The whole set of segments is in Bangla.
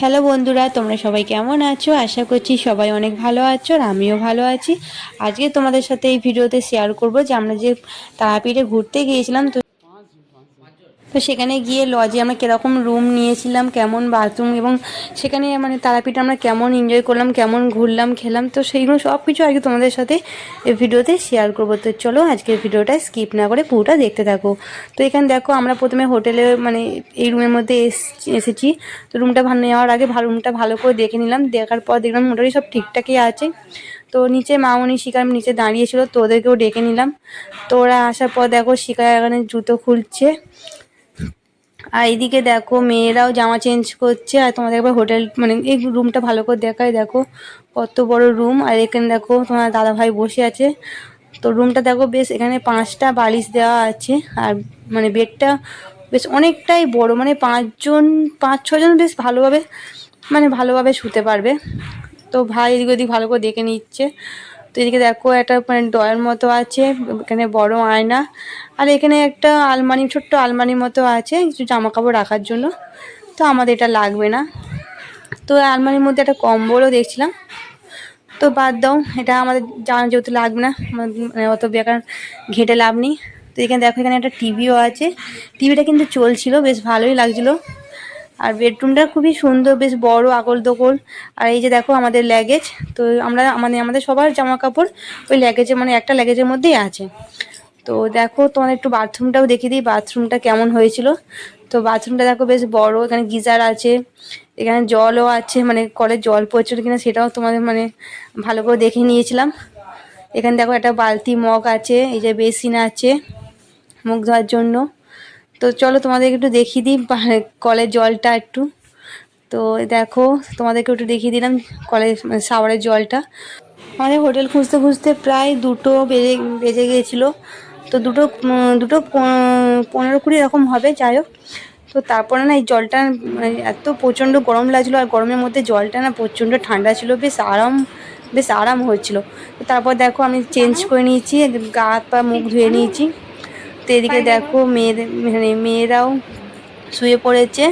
হ্যালো বন্ধুরা, তোমরা সবাই কেমন আছো? আশা করছি সবাই অনেক ভালো আছো আর আমিও ভালো আছি। আজকে তোমাদের সাথে এই ভিডিওতে শেয়ার করব যে আমরা যে তারাপীঠে ঘুরতে গিয়েছিলাম, তো তো সেখানে গিয়ে লজে আমরা কীরকম রুম নিয়েছিলাম, কেমন বাথরুম এবং সেখানে মানে তারাপীঠে আমরা কেমন এনজয় করলাম, কেমন ঘুরলাম, খেলাম, তো সেইগুলো সব কিছু আজকে তোমাদের সাথে এই ভিডিওতে শেয়ার করব। তো চলো আজকের ভিডিওটা স্কিপ না করে পুরোটা দেখতে থাকো। তো এখানে দেখো আমরা প্রথমে হোটেলে মানে এই রুমের মধ্যে এস- এসেছি। তো রুমটা ভালো, নেওয়ার আগে ভালো রুমটা ভালো করে দেখে নিলাম। দেখার পর দেখলাম মোটামুটি সব ঠিকঠাকই আছে। তো নিচে মা মামনি শিকার নিচে দাঁড়িয়েছিল, তো ওদেরকেও ডেকে নিলাম। তো ওরা আসার পর দেখো শিকার এখানে জুতো খুলছে। আর এইদিকে দেখো মেয়েরাও জামা চেঞ্জ করছে, আর তোমাদের একবার হোটেল মানে এই রুমটা ভালো করে দেখায় দেখো কত বড় রুম আর এখানে দেখো তোমার দাদা ভাই বসে আছে। তো রুমটা দেখো বেশ, এখানে পাঁচটা বালিশ দেওয়া আছে, আর মানে বেডটা বেশ অনেকটাই বড় মানে পাঁচজন, পাঁচ, ছজন বেশ ভালোভাবে মানে ভালোভাবে শুতে পারবে। তো ভাই এদিক ওদিক ভালো করে দেখে নিচ্ছে। তো এদিকে দেখো, একটা মানে ডয়ের মতো আছে, এখানে বড় আয়না। আর এখানে একটা আলমারি, ছোট্ট আলমারির মতো আছে, কিছু জামা কাপড় রাখার জন্য। তো আমাদের এটা লাগবে না। তো আলমারির মধ্যে একটা কম্বলও দেখছিলাম। তো বাদ দাও, এটা আমাদের জানা যেহেতু লাগবে না মানে অত বেকার ঘেটে লাভ নেই। তো এখানে দেখো, এখানে একটা টিভিও আছে। টিভিটা কিন্তু চলছিল, বেশ ভালোই লাগছিল। আর বেডরুমটা খুবই সুন্দর, বেশ বড় আগল দোকল আর এই যে দেখো আমাদের ল্যাগেজ তো আমরা মানে আমাদের সবার জামা কাপড় ওই ল্যাগেজে মানে একটা ল্যাগেজের মধ্যেই আছে। তো দেখো তোমাদের একটু বাথরুমটাও দেখিয়ে দিই বাথরুমটা কেমন হয়েছিল। তো বাথরুমটা দেখো বেশ বড়, এখানে গিজার আছে, এখানে জলও আছে মানে কলের জল পড়ছিল কিনা সেটাও তোমাদের মানে ভালো করে দেখে নিয়েছিলাম। এখানে দেখো একটা বালতি মগ আছে, এই যে বেসিন আছে, মুখ ধোয়ার জন্য। তো চলো তোমাদেরকে একটু দেখিয়ে দিই কলের জলটা একটু। তো দেখো, তোমাদেরকে একটু দেখিয়ে দিলাম কলের মানে শাওয়ারের জলটা। আমাদের হোটেল খুঁজতে খুঁজতে প্রায় দুটো বেজে বেজে গিয়েছিল। তো দুটো দুটো পনেরো কুড়ি এরকম হবে, যাই হোক। তো তারপরে না এই জলটা মানে এত প্রচণ্ড গরম লাগছিল, আর গরমের মধ্যে জলটা না প্রচণ্ড ঠান্ডা ছিল, বেশ আরাম বেশ আরাম হচ্ছিল তো তারপর দেখো আমি চেঞ্জ করে নিয়েছি, গা হাত পা মুখ ধুয়ে নিয়েছি। তো এদিকে দেখো মেয়েদের মানে মেয়েরাও শুয়ে পড়েছে।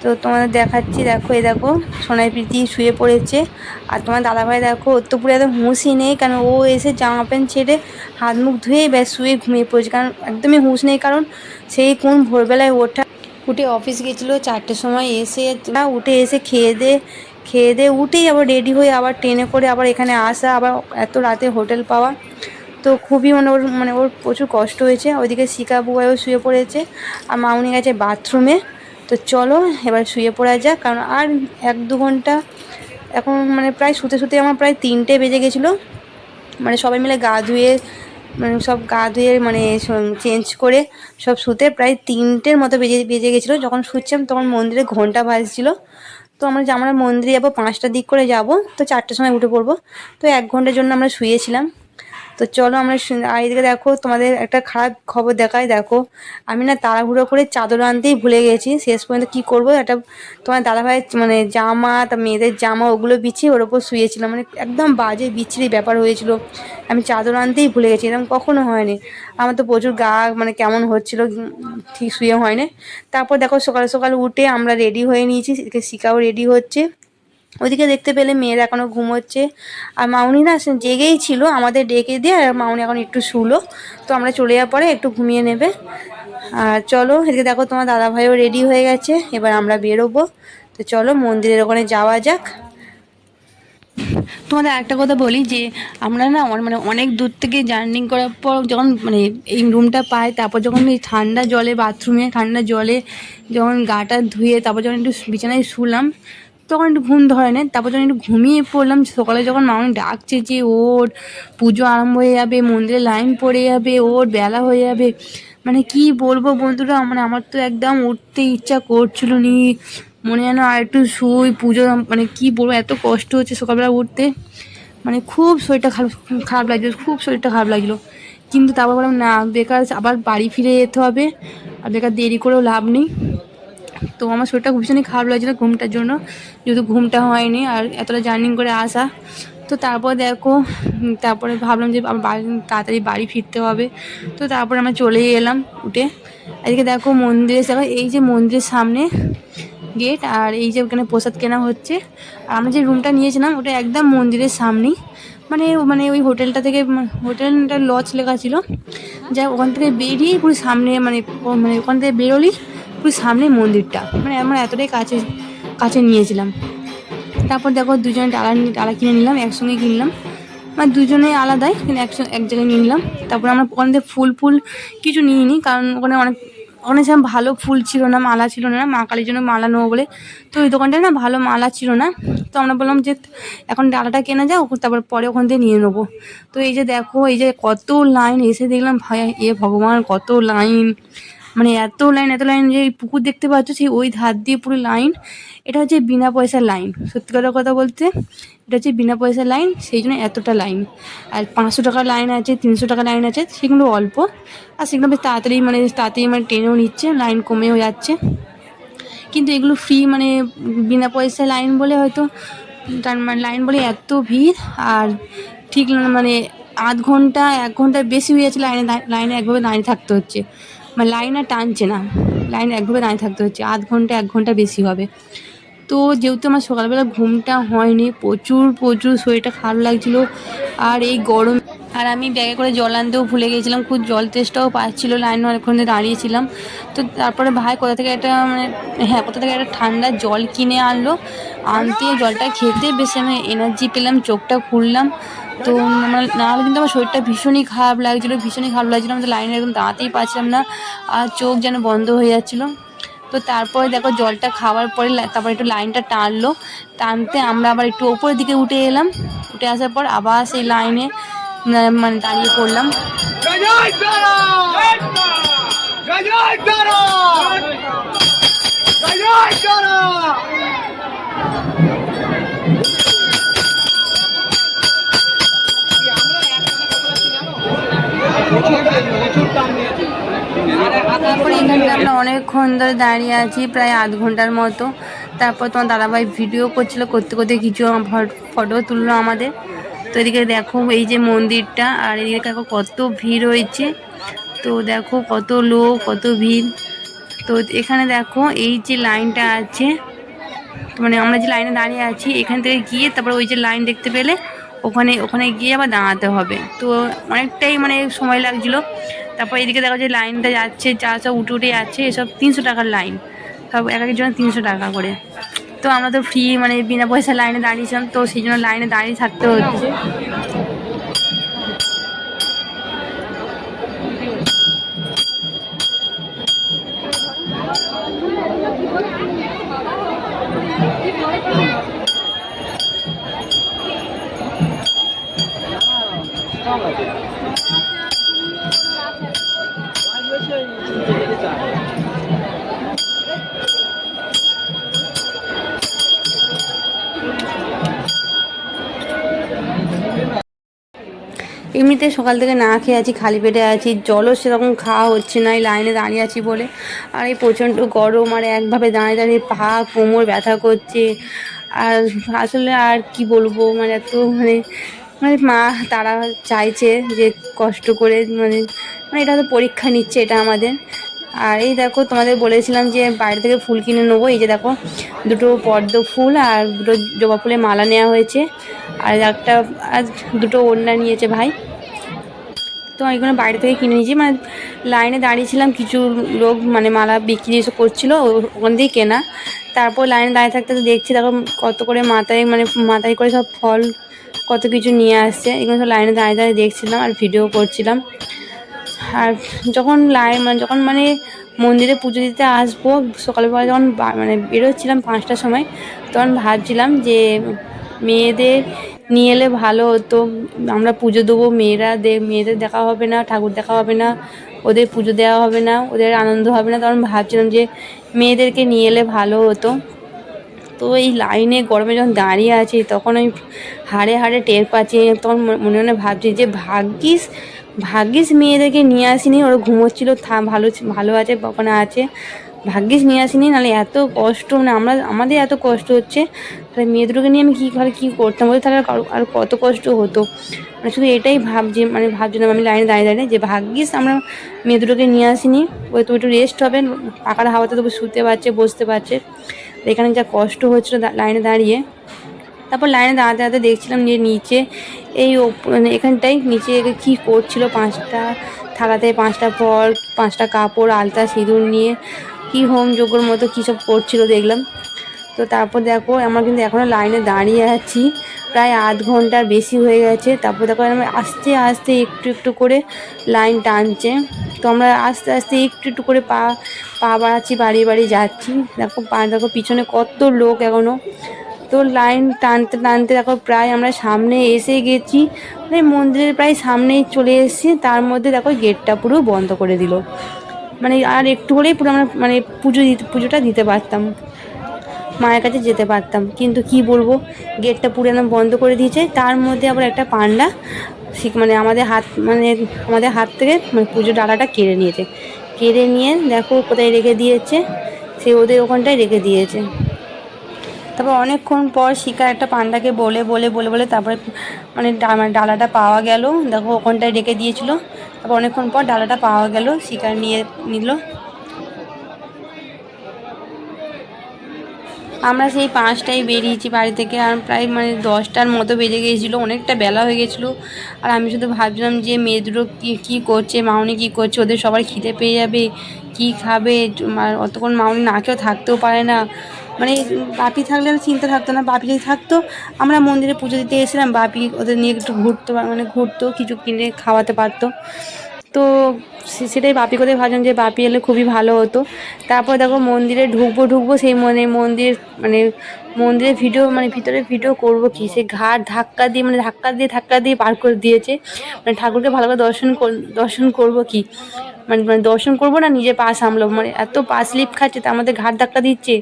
তো তোমাদের দেখাচ্ছি দেখো এই দেখো সোনাই প্রীতি শুয়ে পড়েছে। আর তোমার দাদাভাই দেখো ওর তো পুরো একদম হুঁশই নেই কারণ ও এসে জামা প্যান্ট ছেড়ে হাত মুখ ধুয়ে ব্যাস শুয়ে ঘুমিয়ে পড়েছে। কারণ একদমই হুঁশ নেই কারণ সেই কোন ভোরবেলায় ওঠা উঠে অফিস গেছিল চারটের সময় এসে উঠে এসে খেয়ে দে খেয়ে দে উঠেই আবার রেডি হয়ে আবার ট্রেনে করে আবার এখানে আসা আবার এত রাতে হোটেল পাওয়া। তো খুবই মানে ওর মানে ওর প্রচুর কষ্ট হয়েছে। ওইদিকে শিকা বুবাইও শুয়ে পড়েছে। আর মামনি গেছে বাথরুমে। তো চলো এবার শুয়ে পড়া যাক। কারণ আর এক দু ঘণ্টা এখন মানে প্রায় শুতে শুতে আমার প্রায় তিনটে বেজে গেছিল। মানে সবাই মিলে গা ধুয়ে মানে সব গা ধুয়ে মানে চেঞ্জ করে সব শুতে প্রায় তিনটের মতো বেজে বেজে গেছিল। যখন শুচ্ছিলাম তখন মন্দিরে ঘণ্টা বাজছিল। তো আমরা আমরা মন্দিরে যাব, পাঁচটার দিক করে যাব। তো চারটের সময় উঠে পড়ব। তো এক ঘণ্টার জন্য আমরা শুয়েছিলাম। তো চলো আমরা আর এদিকে দেখো, তোমাদের একটা খারাপ খবর দেখায় দেখো, আমি না তাড়াহুড়ো করে চাদর আনতেই ভুলে গেছি। শেষ পর্যন্ত কি করব? একটা তোমার দাদাভাইয়ের মানে জামা, তা মেয়েদের জামা, ওগুলো বিছিয়ে ওর ওপর শুয়েছিলাম। মানে একদম বাজে, বিচ্ছিরি ব্যাপার হয়েছিল। আমি চাদর আনতেই ভুলে গেছি। এরকম কখনো হয়নি। আমার তো প্রচুর গা মানে কেমন হচ্ছিল ঠিক শুয়ে হয়নি। তারপর দেখো, সকাল সকাল উঠে আমরা রেডি হয়ে নিয়েছি। শিকাও রেডি হচ্ছে। ওদিকে দেখতে পেলে মেয়েরা এখনও ঘুমোচ্ছে। আর মাউনি না জেগেই ছিল, আমাদের ডেকে দিয়ে আর মাউনি এখন একটু শুলো। তো আমরা চলে যাওয়ার পরে একটু ঘুমিয়ে নেবে। আর চলো, এদিকে দেখো তোমার দাদা ভাইও রেডি হয়ে গেছে, এবার আমরা বেরোবো। তো চলো, মন্দিরের ওখানে যাওয়া যাক। তোমাদের একটা কথা বলি যে, আমরা না মানে অনেক দূর থেকে জার্নি করার পর যখন মানে এই রুমটা পাই, তারপর যখন এই ঠান্ডা জলে বাথরুমে ঠান্ডা জলে যখন গাটা ধুয়ে, তারপর যখন একটু বিছানায় শুলাম তখন একটু ঘুম ধরে না, তারপর যখন একটু ঘুমিয়ে পড়লাম, সকালে যখন মামনি ডাকছে যে ওর পুজো আরম্ভ হয়ে যাবে, মন্দিরে লাইন পড়ে যাবে ওর বেলা হয়ে যাবে। মানে কি বলব বন্ধুরা মানে আমার তো একদম উঠতে ইচ্ছা করছিল নি, মনে যেন আর একটু শুই, পুজো মানে কি বলব, এত কষ্ট হচ্ছে সকালবেলা উঠতে। মানে খুব শরীরটা খারাপ খারাপ লাগছিল, খুব শরীরটা খারাপ লাগছিল। কিন্তু তারপর বললাম, না, বেকার, আবার বাড়ি ফিরে যেতে হবে। আর বেকার দেরি করেও লাভ নেই। তো আমার শরীরটা ভীষণই খারাপ লাগছিল ঘুমটার জন্য, যেহেতু ঘুমটা হয়নি আর এতটা জার্নিং করে আসা। তো তারপর দেখো তারপরে ভাবলাম যে বাড়ি, তাড়াতাড়ি বাড়ি ফিরতে হবে। তো তারপরে আমরা চলেই এলাম উঠে। এদিকে দেখো মন্দিরে দেখো এই যে মন্দিরের সামনে গেট আর এই যে ওখানে প্রসাদ কেনা হচ্ছে। আর আমরা যে রুমটা নিয়েছিলাম, ওটা একদম মন্দিরের সামনেই। মানে মানে ওই হোটেলটা থেকে মা- হোটেলটা লজ লেখা ছিল। যা ওখান থেকে বেরিয়ে পুরো সামনে মানে মানে ওখান থেকে বেরোলি পুরো সামনে মন্দিরটা। মানে আমরা এতটাই কাছে কাছে নিয়েছিলাম। তারপর দেখো দুজনে ডালা ডালা কিনে নিলাম, একসঙ্গে কিনলাম মানে দুজনে আলাদাই, কিন্তু একসঙ্গে, এক জায়গায় নিয়ে নিলাম। তারপর আমরা ওখান থেকে ফুল ফুল কিছু নিয়ে নিই কারণ ওখানে অনেক ওখানে সেরকম ভালো ফুল ছিল না, মালা ছিল না। মা কালীর জন্য মালা নেব বলে তো ওই দোকানটায় না ভালো মালা ছিল না। তো আমরা বললাম যে, এখন ডালাটা কেনা যাও তারপর পরে ওখান থেকে নিয়ে নেব। তো এই যে দেখো, এই যে কত লাইন, এসে দেখলাম ভাই, এ ভগবান কত লাইন। মানে এত লাইন এত লাইন যে পুকুর দেখতে পাচ্ছ, সেই ওই ধার দিয়ে পুরো লাইন এটা হচ্ছে বিনা পয়সার লাইন সত্যি কথা কথা বলতে, এটা হচ্ছে বিনা পয়সার লাইন সেই জন্য এতটা লাইন আর পাঁচশো টাকার লাইন আছে, তিনশো টাকার লাইন আছে, সেগুলো অল্প। আর সেগুলো বেশ তাড়াতাড়ি মানে তাড়াতাড়ি মানে টেনেও নিচ্ছে লাইন কমেও যাচ্ছে। কিন্তু এগুলো ফ্রি মানে বিনা পয়সায় লাইন বলে হয়তো, তার মানে লাইন বলে এত ভিড়। আর ঠিক মানে আধ ঘণ্টা, এক ঘণ্টার বেশি হয়ে যাচ্ছে লাইনে লাইনে একভাবে দাঁড়িয়ে থাকতে হচ্ছে। মানে লাইন আর টানছে না। লাইনে একভাবে দাঁড়িয়ে থাকতে হচ্ছে, আধ ঘণ্টা, এক ঘণ্টা বেশি হবে। তো যেহেতু আমার সকালবেলা ঘুমটা হয়নি, প্রচুর প্রচুর শরীরটা খারাপ লাগছিল, আর এই গরম আর আমি ব্যাগে করে জল আনতেও ভুলে গিয়েছিলাম, খুব জল তেষ্টাও পাচ্ছিলো লাইনে অনেকক্ষণ ধরে দাঁড়িয়েছিলাম। তো তারপরে ভাই কোথা থেকে একটা মানে হ্যাঁ কোথা থেকে একটা ঠান্ডা জল কিনে আনলো, আনতে জলটা খেতে বেশ আমি এনার্জি পেলাম, চোখটা খুললাম। তো আমার নাহলে কিন্তু আমার শরীরটা ভীষণই খারাপ লাগছিল ভীষণই খারাপ লাগছিল আমি তো লাইনে একদম দাঁড়াতেই পারছিলাম না আর চোখ যেন বন্ধ হয়ে যাচ্ছিল তো তারপরে দেখো জলটা খাওয়ার পরে তারপর একটু লাইনটা টানলো টানতে আমরা আবার একটু ওপরের দিকে উঠে এলাম উঠে আসার পর আবার সেই লাইনে মানে দাঁড়িয়ে পড়লাম Dara! Dara! তারপরে এখানটা আমরা অনেকক্ষণ ধরে দাঁড়িয়ে আছি, প্রায় আধ ঘণ্টার মতো। তারপর তোমার দাদাভাই ভিডিও করছিল, করতে করতে কিছু ফটো তুললো আমাদের। তো এদিকে দেখো এই যে মন্দিরটা, আর এদিকে দেখো কত ভিড় হয়েছে। তো দেখো কত লোক, কত ভিড়। তো এখানে দেখো এই যে লাইনটা আছে মানে আমরা যে লাইনে দাঁড়িয়ে আছি, এখান থেকে গিয়ে তারপর ওই যে লাইন দেখতে পেলে ওখানে ওখানে গিয়ে আবার দাঁড়াতে হবে। তো অনেকটাই মানে সময় লাগছিল। তারপর এদিকে দেখা যায় লাইনটা যাচ্ছে, যা সব উঠে উঠে যাচ্ছে, এসব তিনশো টাকার লাইন। সব এক একজন তিনশো টাকা করে। তো আমরা তো ফ্রি মানে বিনা পয়সা লাইনে দাঁড়িয়েছিলাম, তো সেই জন্য লাইনে দাঁড়িয়ে থাকতে হচ্ছে। এমনিতে সকাল থেকে না খেয়ে আছি, খালি পেটে আছি, জলও সেরকম খাওয়া হচ্ছে না, এই লাইনে দাঁড়িয়ে আছি বলে। আর এই প্রচণ্ড গরম, আর একভাবে দাঁড়িয়ে দাঁড়িয়ে পা, কোমর ব্যথা করছে। আর আসলে আর কি বলব মানে এত মানে মানে মা, তারা চাইছে যে কষ্ট করে মানে মানে এটা তো পরীক্ষা নিচ্ছে এটা আমাদের। আর এই দেখো, তোমাদের বলেছিলাম যে বাইরে থেকে ফুল কিনে নেব। এই যে দেখো, দুটো পদ্ম ফুল আর দুটো জবা ফুলের মালা নেওয়া হয়েছে। আর একটা, আর দুটো ওড়না নিয়েছে ভাই। তো এগুলো বাইরে থেকে কিনে নিয়েছি। মানে লাইনে দাঁড়িয়েছিলাম, কিছু লোক মানে মালা বিক্রি এসে করছিল ওখান থেকেই কেনা। তারপর লাইনে দাঁড়িয়ে থাকতে তো দেখছি, দেখো কত করে মাথায় মানে মাথায় করে সব ফল, কত কিছু নিয়ে আসছে। এগুলো সব লাইনে দাঁড়িয়ে দাঁড়িয়ে দেখছিলাম আর ভিডিও করছিলাম। আর যখন লাইন মানে যখন মানে মন্দিরে পুজো দিতে আসব সকালবেলা যখন মানে বেরোচ্ছিলাম পাঁচটার সময়, তখন ভাবছিলাম যে মেয়েদের নিয়ে এলে ভালো হতো। আমরা পুজো দেবো মেয়েরা দে, মেয়েদের দেখা হবে না, ঠাকুর দেখা হবে না, ওদের পুজো দেওয়া হবে না, ওদের আনন্দ হবে না। তখন ভাবছিলাম যে মেয়েদেরকে নিয়ে এলে ভালো হতো। তো এই লাইনে গরমে যখন দাঁড়িয়ে আছি, তখন আমি হাড়ে হাড়ে টের পাচ্ছি। তখন মনে মনে ভাবছি যে ভাগ্যিস ভাগ্যিস মেয়েদেরকে নিয়ে আসিনি। ওরা ঘুমোচ্ছিল, থা, ভালো ভালো আছে ওখানে আছে। ভাগ্যিস নিয়ে আসিনি, নাহলে এত কষ্ট মানে আমরা, আমাদের এত কষ্ট হচ্ছে। তাহলে মেয়ে দুটোকে নিয়ে আমি কী কী করতাম? বলে তাহলে আর কত কষ্ট হতো? মানে শুধু এটাই ভাবছি মানে ভাবছিলাম, আমি লাইনে দাঁড়িয়ে দাঁড়িয়ে, যে ভাগ্যিস আমরা মেয়ে দুটোকে নিয়ে আসিনি। ওই তো একটু রেস্ট হবে পাকার হাওয়াতে তবু শুতে পারছে, বসতে পারছে। এখানে যা কষ্ট হচ্ছিল লাইনে দাঁড়িয়ে। তারপর লাইনে দাঁড়াতে দাঁড়াতে দেখছিলাম যে নিচে এই মানে এখানটায় নিচে কি করছিল, পাঁচটা থালাতে পাঁচটা ফল, পাঁচটা কাপড়, আলতা, সিঁদুর নিয়ে। কি হোম যজ্ঞর মতো কী সব করছিল দেখলাম। তো তারপর দেখো, আমরা কিন্তু এখনও লাইনে দাঁড়িয়ে আছি। প্রায় আধ ঘণ্টার বেশি হয়ে গেছে। তারপর দেখো আমরা আস্তে আস্তে একটু একটু করে লাইন টানছে। তো আমরা আস্তে আস্তে একটু একটু করে পা পা বাড়াচ্ছি, বাড়িয়ে বাড়িয়ে যাচ্ছি। দেখো, পা, দেখো, পিছনে কত লোক এখনও তো লাইন টানতে টানতে দেখো, প্রায় আমরা সামনে এসে গেছি। মানে মন্দিরের প্রায় সামনেই চলে এসেছি। তার মধ্যে দেখো, গেটটা পুরো বন্ধ করে দিল। মানে আর একটু হলেই পুরো আমরা মানে পুজো দিতে, পুজোটা দিতে পারতাম। মায়ের কাছে যেতে পারতাম। কিন্তু কি বলব, গেটটা পুরো একদম বন্ধ করে দিয়েছে। তার মধ্যে আবার একটা পান্ডা ঠিক মানে আমাদের হাত মানে আমাদের হাত থেকে মানে পুজো ডালাটা কেড়ে নিয়েছে। কেড়ে নিয়ে দেখো কোথায় রেখে দিয়েছে। সে ওদের ওখানটায় রেখে দিয়েছে। তারপর অনেকক্ষণ পর শিকার একটা পান্ডাকে বলে বলে বলে বলে তারপরে মানে মানে ডালাটা পাওয়া গেল। দেখো ওখানটায় রেখে দিয়েছিল। তারপর অনেকক্ষণ পর ডালাটা পাওয়া গেল শিকার নিয়ে নিল। আমরা সেই পাঁচটায় বেরিয়েছি বাড়ি থেকে, আর প্রায় মানে দশটার মতো বেজে গিয়েছিল, অনেকটা বেলা হয়ে গেছিল। আর আমি শুধু ভাবছিলাম যে মেয়ে দুটো কী কী করছে, মাউনি কী করছে, ওদের সবার খিদে পেয়ে যাবে, কী খাবে অতক্ষণ মাউনি না খেয়েও থাকতেও পারে না। মানে বাপি থাকলে চিন্তা থাকতো না, বাপি যদি থাকতো, আমরা মন্দিরে পুজো দিতে এসেছিলাম, বাপি ওদের নিয়ে একটু ঘুরতো মানে ঘুরতো, কিছু কিনে খাওয়াতে পারতো। তো সেটাই বাপি করে ভাবলাম যে বাপি এলে খুবই ভালো হতো। তারপর দেখো মন্দিরে ঢুকবো ঢুকবো, সেই মানে মন্দির মানে মন্দিরের ভিডিও মানে ভিতরে ভিডিও করব কি? সে ঘাট ধাক্কা দিয়ে মানে ধাক্কা দিয়ে ধাক্কা দিয়ে পার করে দিয়েছে। মানে ঠাকুরকে ভালো করে দর্শন দর্শন করব কি? মানে মানে দর্শন করব না, নিজে পা সামলাবো? মানে এত পা স্লিপ খাচ্ছে তার মধ্যে ঘাট ধাক্কা দিচ্ছে।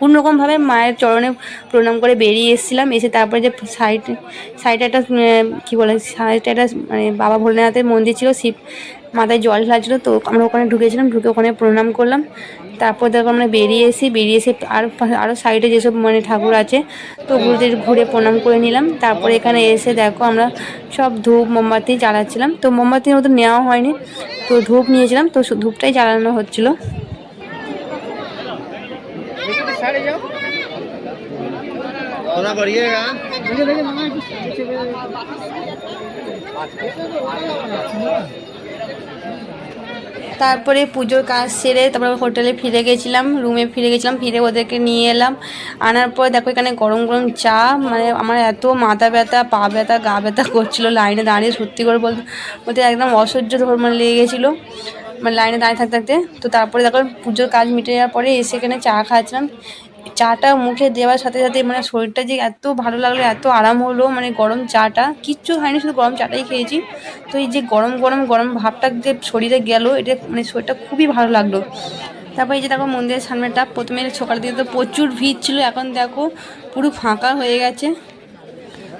কোনোরকমভাবে মায়ের চরণে প্রণাম করে বেরিয়ে এসেছিলাম। এসে তারপরে যে সাইড সাইডে একটা কী বলে সাইডে একটা মানে বাবা ভোলেনাথের মন্দির ছিল, শিব মাথায় জল ঢালছিল তো আমরা ওখানে ঢুকেছিলাম, ঢুকে ওখানে প্রণাম করলাম। তারপর দেখো আমরা বেরিয়ে এসি বেরিয়ে এসে আর আরও সাইডে যেসব মানে ঠাকুর আছে তো ওগুলোদের ঘুরে প্রণাম করে নিলাম। তারপরে এখানে এসে দেখো আমরা সব ধূপ, মোমবাতি জ্বালাচ্ছিলাম। তো মোমবাতির মতো নেওয়া হয়নি, তো ধূপ নিয়েছিলাম, তো ধূপটাই জ্বালানো হচ্ছিল। थोड़ा बढ़िएगा তারপরে পুজোর কাজ সেরে তারপরে হোটেলে ফিরে গেছিলাম রুমে ফিরে গেছিলাম ফিরে ওদেরকে নিয়ে এলাম আনার পর দেখো এখানে গরম গরম চা মানে আমার এত মাথা ব্যথা পা ব্যথা গা ব্যথা করছিল লাইনে দাঁড়িয়ে সত্যি করে বলতে বলতে একদম অসহ্য ধর মানে লেগে গেছিলো মানে লাইনে দাঁড়িয়ে থাকতে থাকতে, তো তারপরে দেখো পুজোর কাজ মিটে যাওয়ার পরে এসে এখানে চা খাচ্ছিলাম। চাটা মুখে দেওয়ার সাথে সাথে মানে শরীরটা যে এত ভালো লাগল, এত আরাম হলো মানে গরম চাটা, কিচ্ছু হয়নি, শুধু গরম চাটাই খেয়েছি। তো এই যে গরম গরম গরম ভাবটা যে শরীরে গেল, এটা মানে শরীরটা খুবই ভালো লাগল। তারপর এই যে দেখো মন্দিরের সামনেটা, প্রথমে সকালের দিকে তো প্রচুর ভিড় ছিল, এখন দেখো পুরো ফাঁকা হয়ে গেছে।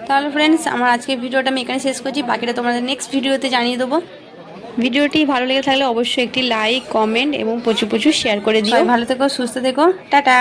তাহলে ফ্রেন্ডস আমার আজকের ভিডিওটা আমি এখানে শেষ করছি, বাকিটা তোমাদের নেক্সট ভিডিওতে জানিয়ে দেবো। ভিডিওটি ভালো লেগে থাকলে অবশ্যই একটি লাইক কমেন্ট এবং প্রচুর প্রচুর শেয়ার করে দিও। ভালো থেকো, সুস্থ থেকো। টাটা।